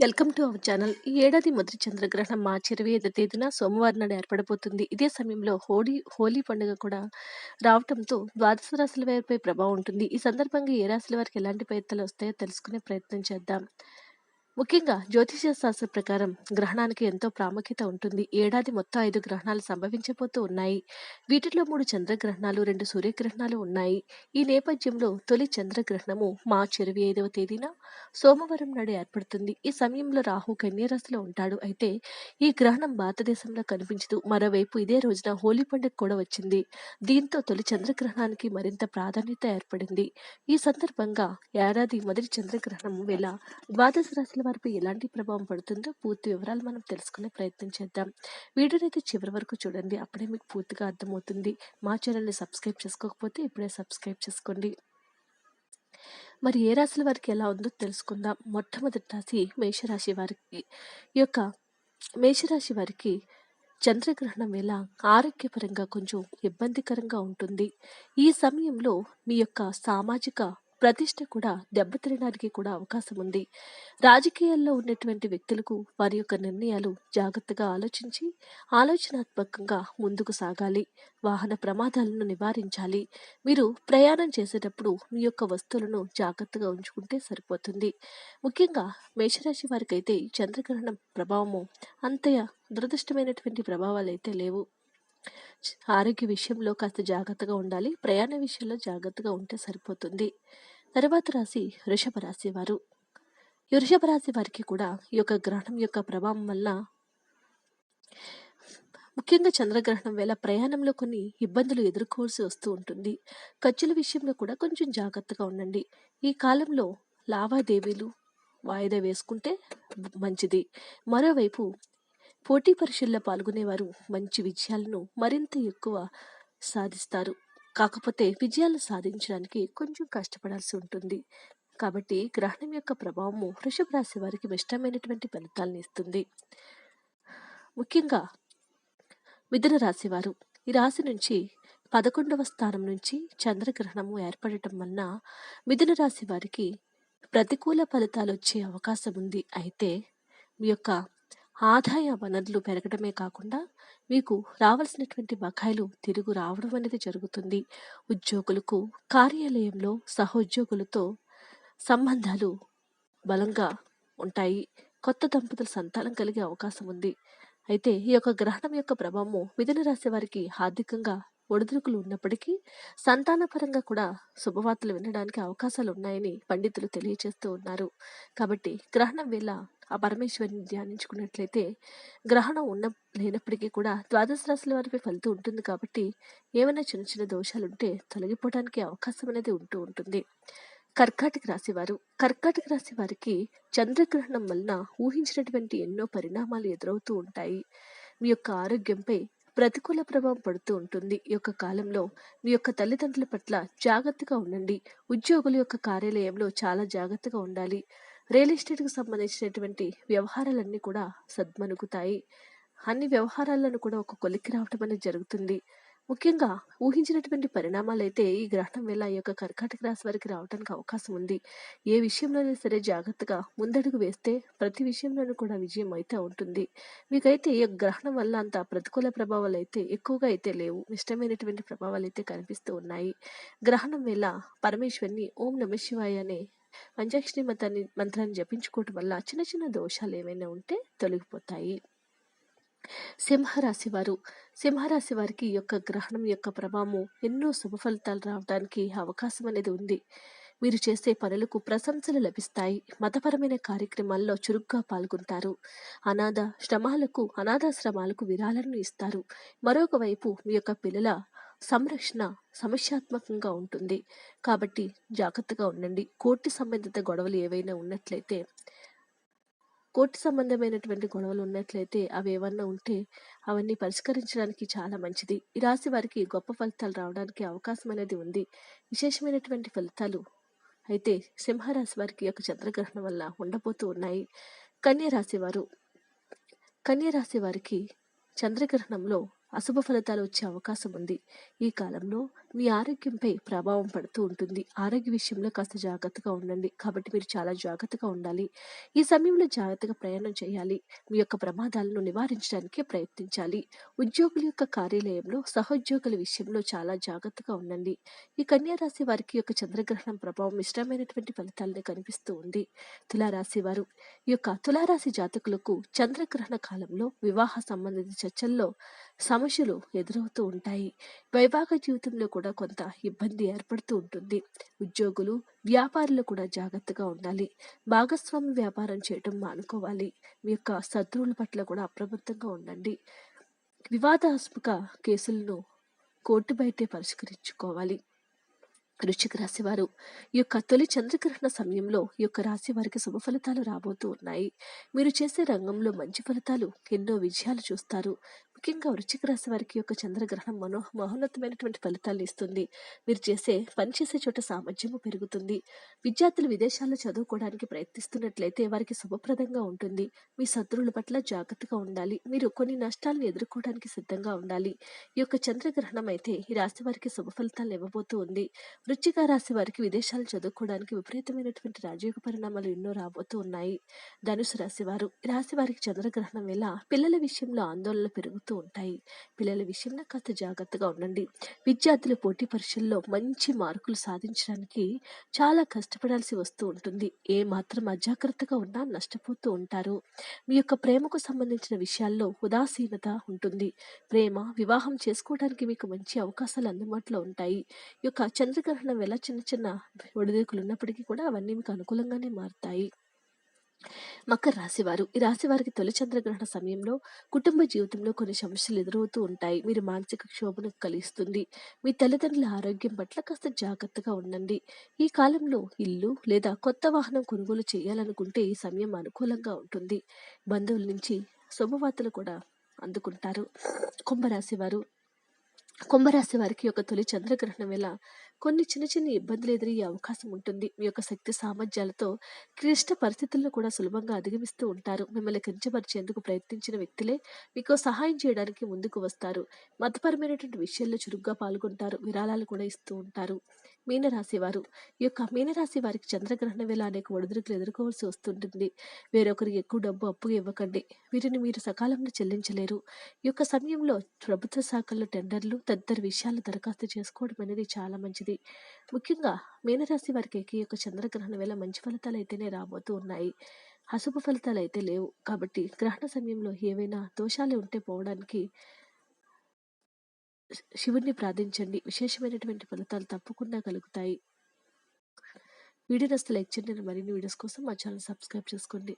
Welcome to our channel. ఈ ఏడాది మొదటి చంద్రగ్రహణం మార్చి ఇరవై ఐదు తేదీన సోమవారం నాడు ఏర్పడబోతుంది. ఇదే సమయంలో హోలీ హోలీ పండుగ కూడా రావడంతో ద్వాదశ రాశుల వారిపై ప్రభావం ఉంటుంది. ఈ సందర్భంగా ఏ రాశుల వారికి ఎలాంటి ప్రయత్నాలు వస్తాయో తెలుసుకునే ప్రయత్నం చేద్దాం. ముఖ్యంగా జ్యోతిష శాస్త్ర ప్రకారం గ్రహణానికి ఎంతో ప్రాముఖ్యత ఉంటుంది. ఏడాది మొత్తం ఐదు గ్రహణాలు సంభవించబోతూ ఉన్నాయి. వీటిలో మూడు చంద్రగ్రహణాలు రెండు సూర్యగ్రహణాలు ఉన్నాయి. ఈ నేపథ్యంలో తొలి చంద్రగ్రహణము మార్చి ఇరవై ఐదవ తేదీన సోమవారం నాడు ఏర్పడుతుంది. ఈ సమయంలో రాహు కన్యారాశిలో ఉంటాడు. అయితే ఈ గ్రహణం భారతదేశంలో కనిపించదు. మరోవైపు ఇదే రోజున హోలీ పండుగ కూడా వచ్చింది. దీంతో తొలి చంద్రగ్రహణానికి మరింత ప్రాధాన్యత ఏర్పడింది. ఈ సందర్భంగా ఏడాది మొదటి చంద్రగ్రహణం వేళ ద్వాదశ రాశుల వారిపై ఎలాంటి ప్రభావం పడుతుందో పూర్తి వివరాలు మనం తెలుసుకునే ప్రయత్నం చేద్దాం. వీడియోని అయితే చివరి వరకు చూడండి. అప్పుడే మీకు పూర్తిగా అర్థమవుతుంది. మా ఛానల్ని సబ్స్క్రైబ్ చేసుకోకపోతే ఇప్పుడే సబ్స్క్రైబ్ చేసుకోండి. మరి ఏ రాశుల వారికి ఎలా ఉందో తెలుసుకుందాం. మొట్టమొదటి రాశి మేషరాశి వారికి ఈ యొక్క మేషరాశి వారికి చంద్రగ్రహణం వేళ ఆరోగ్యపరంగా కొంచెం ఇబ్బందికరంగా ఉంటుంది. ఈ సమయంలో మీ యొక్క సామాజిక ప్రతిష్ట కూడా దెబ్బతినడానికి కూడా అవకాశం ఉంది రాజకీయాల్లో ఉన్నటువంటి వ్యక్తులకు వారి యొక్క నిర్ణయాలు జాగ్రత్తగా ఆలోచించి ఆలోచనాత్మకంగా ముందుకు సాగాలి. వాహన ప్రమాదాలను నివారించాలి. మీరు ప్రయాణం చేసేటప్పుడు మీ యొక్క వస్తువులను జాగ్రత్తగా ఉంచుకుంటే సరిపోతుంది. ముఖ్యంగా మేషరాశి వారికి అయితే చంద్రగ్రహణం ప్రభావము అంతయ దురదృష్టమైనటువంటి ప్రభావాలు అయితే లేవు. ఆరోగ్య విషయంలో కాస్త జాగ్రత్తగా ఉండాలి. ప్రయాణ విషయంలో జాగ్రత్తగా ఉంటే సరిపోతుంది. తర్వాత రాశి వృషభ రాశి వారు. ఈ వృషభ రాశి వారికి కూడా ఈ యొక్క గ్రహణం యొక్క ప్రభావం వల్ల ముఖ్యంగా చంద్రగ్రహణం వేళ ప్రయాణంలో కొన్ని ఇబ్బందులు ఎదుర్కోవాల్సి వస్తూ ఉంటుంది. ఖర్చుల విషయంలో కూడా కొంచెం జాగ్రత్తగా ఉండండి. ఈ కాలంలో లావాదేవీలు వాయిదా వేసుకుంటే మంచిది. మరోవైపు పోటీ పరీక్షల్లో పాల్గొనేవారు మంచి విజయాలను మరింత ఎక్కువ సాధిస్తారు. కాకపోతే విజయాలు సాధించడానికి కొంచెం కష్టపడాల్సి ఉంటుంది. కాబట్టి గ్రహణం యొక్క ప్రభావము వృషభ రాశి వారికి ఇష్టమైనటువంటి ఫలితాలను ఇస్తుంది. ముఖ్యంగా మిథున రాశి వారు ఈ రాశి నుంచి పదకొండవ స్థానం నుంచి చంద్రగ్రహణము ఏర్పడటం వలన మిథున రాశి వారికి ప్రతికూల ఫలితాలు వచ్చే అవకాశం ఉంది. అయితే మీ యొక్క ఆదాయ వనరులు పెరగడమే కాకుండా మీకు రావాల్సినటువంటి బకాయిలు తిరుగు రావడం అనేది జరుగుతుంది. ఉద్యోగులకు కార్యాలయంలో సహోద్యోగులతో సంబంధాలు బలంగా ఉంటాయి. కొత్త దంపతుల సంతానం కలిగే అవకాశం ఉంది. అయితే ఈ యొక్క గ్రహణం యొక్క ప్రభావము మిథున రాశి వారికి ఆర్థికంగా ఒడిదుడుకులు ఉన్నప్పటికీ సంతానపరంగా కూడా శుభవార్తలు వినడానికి అవకాశాలు ఉన్నాయని పండితులు తెలియజేస్తూ ఉన్నారు. కాబట్టి గ్రహణం వేళ ఆ పరమేశ్వరిని ధ్యానించుకున్నట్లయితే గ్రహణం ఉన్న లేనప్పటికీ కూడా ద్వాదశ రాశుల వారిపై ఫలితం ఉంటుంది కాబట్టి ఏమైనా చిన్న చిన్న దోషాలుంటే తొలగిపోవడానికి అవకాశం అనేది ఉంటూ ఉంటుంది. కర్కాటక రాశి వారు కర్కాటక రాశి వారికి చంద్రగ్రహణం వలన ఊహించినటువంటి ఎన్నో పరిణామాలు ఎదురవుతూ ఉంటాయి. మీ యొక్క ఆరోగ్యంపై ప్రతికూల ప్రభావం పడుతూ ఉంటుంది. ఈ యొక్క కాలంలో మీ యొక్క తల్లిదండ్రుల పట్ల జాగ్రత్తగా ఉండండి. ఉద్యోగుల యొక్క కార్యాలయంలో చాలా జాగ్రత్తగా ఉండాలి. రియల్ ఎస్టేట్కి సంబంధించినటువంటి వ్యవహారాలన్నీ కూడా సద్మనుగుతాయి. అన్ని వ్యవహారాలను కూడా ఒక కొలిక్కి రావటం అనేది జరుగుతుంది. ముఖ్యంగా ఊహించినటువంటి పరిణామాలు అయితే ఈ గ్రహణం వేళ ఈ యొక్క కర్కాటక రాశి వారికి రావడానికి అవకాశం ఉంది. ఏ విషయంలోనైనా సరే జాగ్రత్తగా ముందడుగు వేస్తే ప్రతి విషయంలోనూ కూడా విజయం అయితే ఉంటుంది. మీకైతే ఈ గ్రహణం వల్ల అంత ప్రతికూల ప్రభావాలు అయితే ఎక్కువగా అయితే లేవు. ఇష్టమైనటువంటి ప్రభావాలు అయితే కనిపిస్తూ ఉన్నాయి. గ్రహణం వేళ పరమేశ్వరిని ఓం నమ శివాయ అనే పంచాక్షరి మతాన్ని మంత్రాన్ని జపించుకోవటం వల్ల చిన్న చిన్న దోషాలు ఏమైనా ఉంటే తొలగిపోతాయి. సింహరాశి వారు సింహరాశి వారికి ఈ యొక్క గ్రహణం యొక్క ప్రభావం ఎన్నో శుభ ఫలితాలు రావడానికి అవకాశం అనేది ఉంది. మీరు చేసే పనులకు ప్రశంసలు లభిస్తాయి. మతపరమైన కార్యక్రమాల్లో చురుగ్గా పాల్గొంటారు. అనాథ శ్రమాలకు అనాథాశ్రమాలకు విరాళాలను ఇస్తారు. మరొక వైపు మీ యొక్క పిల్లల సంరక్షణ సమస్యాత్మకంగా ఉంటుంది. కాబట్టి జాగ్రత్తగా ఉండండి. కోర్టు సంబంధిత గొడవలు ఏవైనా ఉన్నట్లయితే కోర్టు సంబంధమైనటువంటి గొడవలు ఉన్నట్లయితే అవి ఏమన్నా ఉంటే అవన్నీ పరిష్కరించడానికి చాలా మంచిది. ఈ రాశి వారికి గొప్ప ఫలితాలు రావడానికి అవకాశం అనేది ఉంది. విశేషమైనటువంటి ఫలితాలు అయితే సింహరాశి వారికి యొక్క చంద్రగ్రహణం వల్ల ఉండబోతూ ఉన్నాయి. కన్యరాశి వారు కన్యరాశి వారికి చంద్రగ్రహణంలో అశుభ ఫలితాలు వచ్చే అవకాశం ఉంది. ఈ కాలంలో మీ ఆరోగ్యంపై ప్రభావం పడుతూ ఉంటుంది. ఆరోగ్య విషయంలో కాస్త జాగ్రత్తగా ఉండండి. కాబట్టి మీరు చాలా జాగ్రత్తగా ఉండాలి. ఈ సమయంలో జాగ్రత్తగా ప్రయాణం చేయాలి. మీ యొక్క ప్రమాదాలను నివారించడానికి ప్రయత్నించాలి. ఉద్యోగుల యొక్క కార్యాలయంలో సహోద్యోగుల విషయంలో చాలా జాగ్రత్తగా ఉండండి. ఈ కన్యారాశి వారికి యొక్క చంద్రగ్రహణం ప్రభావం ఇష్టమైనటువంటి ఫలితాలను కనిపిస్తూ ఉంది. తులారాశి వారు ఈ యొక్క తులారాశి జాతకులకు చంద్రగ్రహణ కాలంలో వివాహ సంబంధిత చర్చల్లో సమస్యలు ఎదురవుతూ ఉంటాయి. వైవాహిక జీవితంలో కూడా కొంత ఇబ్బంది ఏర్పడుతూ ఉంటుంది. ఉద్యోగులు వ్యాపారులు కూడా జాగ్రత్తగా ఉండాలి. భాగస్వామి వ్యాపారం చేయటం మానుకోవాలి. మీ యొక్క శత్రువుల పట్ల కూడా అప్రమత్తంగా ఉండండి. వివాదాత్మక కేసులను కోర్టు బయటే పరిష్కరించుకోవాలి. వృశ్చిక రాశి వారు ఈ యొక్క తొలి చంద్రగ్రహణ సమయంలో ఈ యొక్క రాశి వారికి శుభ ఫలితాలు రాబోతూ ఉన్నాయి. మీరు చేసే రంగంలో మంచి ఫలితాలు ఎన్నో విజయాలు చూస్తారు. ముఖ్యంగా వృచ్చిక రాశి వారికి యొక్క చంద్రగ్రహణం మనో మహోన్నతమైనటువంటి ఫలితాలు ఇస్తుంది. మీరు చేసే పని చేసే చోట సామర్థ్యము పెరుగుతుంది. విద్యార్థులు విదేశాల్లో చదువుకోవడానికి ప్రయత్నిస్తున్నట్లయితే వారికి శుభప్రదంగా ఉంటుంది. మీ శత్రువుల పట్ల జాగ్రత్తగా ఉండాలి. మీరు కొన్ని నష్టాలను ఎదుర్కోవడానికి సిద్ధంగా ఉండాలి. ఈ యొక్క చంద్రగ్రహణం అయితే ఈ రాశి వారికి శుభ ఫలితాలను ఇవ్వబోతూ ఉంది. వృశ్చిక రాశి వారికి విదేశాలు చదువుకోవడానికి విపరీతమైనటువంటి రాజయోగ పరిణామాలు ఎన్నో రాబోతూ ఉన్నాయి. ధనుసు రాశి వారు ఈ రాశి వారికి చంద్రగ్రహణం వల్ల పిల్లల విషయంలో ఆందోళనలు పెరుగుతూ ఉంటాయి. పిల్లల విషయంలో కాస్త జాగ్రత్తగా ఉండండి. విద్యార్థులు పోటీ పరీక్షల్లో మంచి మార్కులు సాధించడానికి చాలా కష్టపడాల్సి వస్తూ ఉంటుంది. ఏ మాత్రం అజాగ్రత్తగా ఉన్నా నష్టపోతూ ఉంటారు. మీ యొక్క ప్రేమకు సంబంధించిన విషయాల్లో ఉదాసీనత ఉంటుంది. ప్రేమ వివాహం చేసుకోవడానికి మీకు మంచి అవకాశాలు అందుబాటులో ఉంటాయి. ఈ యొక్క చంద్రగ్రహణం వల్ల చిన్న చిన్న ఒడిదుడుకులు ఉన్నప్పటికీ కూడా అవన్నీ మీకు అనుకూలంగానే మారుతాయి. మకర రాశివారు. ఈ రాశి వారికి తొలి చంద్రగ్రహణ సమయంలో కుటుంబ జీవితంలో కొన్ని సమస్యలు ఎదురవుతూ ఉంటాయి. మీరు మానసిక క్షోభను కలిగిస్తుంది. మీ తల్లిదండ్రుల ఆరోగ్యం పట్ల కాస్త జాగ్రత్తగా ఉండండి. ఈ కాలంలో ఇల్లు లేదా కొత్త వాహనం కొనుగోలు చేయాలనుకుంటే ఈ సమయం అనుకూలంగా ఉంటుంది. బంధువుల నుంచి శుభవార్తలు కూడా అందుకుంటారు. కుంభరాశి వారు కుంభరాశి వారికి యొక్క తొలి చంద్రగ్రహణం వేళ కొన్ని చిన్న చిన్న ఇబ్బందులు ఎదురయ్యే అవకాశం ఉంటుంది. మీ యొక్క శక్తి సామర్థ్యాలతో క్లిష్ట పరిస్థితులను కూడా సులభంగా అధిగమిస్తూ ఉంటారు. మిమ్మల్ని కించపరిచేందుకు ప్రయత్నించిన వ్యక్తులే మీకు సహాయం చేయడానికి ముందుకు వస్తారు. మతపరమైనటువంటి విషయాల్లో చురుగ్గా పాల్గొంటారు. విరాళాలు కూడా ఇస్తూ ఉంటారు. మీనరాశి వారు ఈ యొక్క మీనరాశి వారికి చంద్రగ్రహణ వేళ అనేక ఒడిదుడుకులు ఎదుర్కోవాల్సి వస్తుంటుంది. వేరొకరికి ఎక్కువ డబ్బు అప్పు ఇవ్వకండి. వీటిని మీరు సకాలంలో చెల్లించలేరు. ఈ యొక్క సమయంలో ప్రభుత్వ శాఖల్లో టెండర్లు తదితర విషయాలు దరఖాస్తు చేసుకోవడం అనేది చాలా మంచిది. ముఖ్యంగా మీనరాశి వారికి ఈ యొక్క చంద్రగ్రహణ వేళ మంచి ఫలితాలు అయితేనే రాబోతూ ఉన్నాయి. అశుభ ఫలితాలు అయితే లేవు. కాబట్టి గ్రహణ సమయంలో ఏవైనా దోషాలు ఉంటే పోవడానికి శివుణ్ణి ప్రార్థించండి. విశేషమైనటువంటి ఫలితాలు తప్పకుండా కలుగుతాయి. వీడియో నస్తే లైక్ చేయండి మరిన్ని వీడియోస్ కోసం మా ఛానల్ సబ్స్క్రైబ్ చేసుకోండి.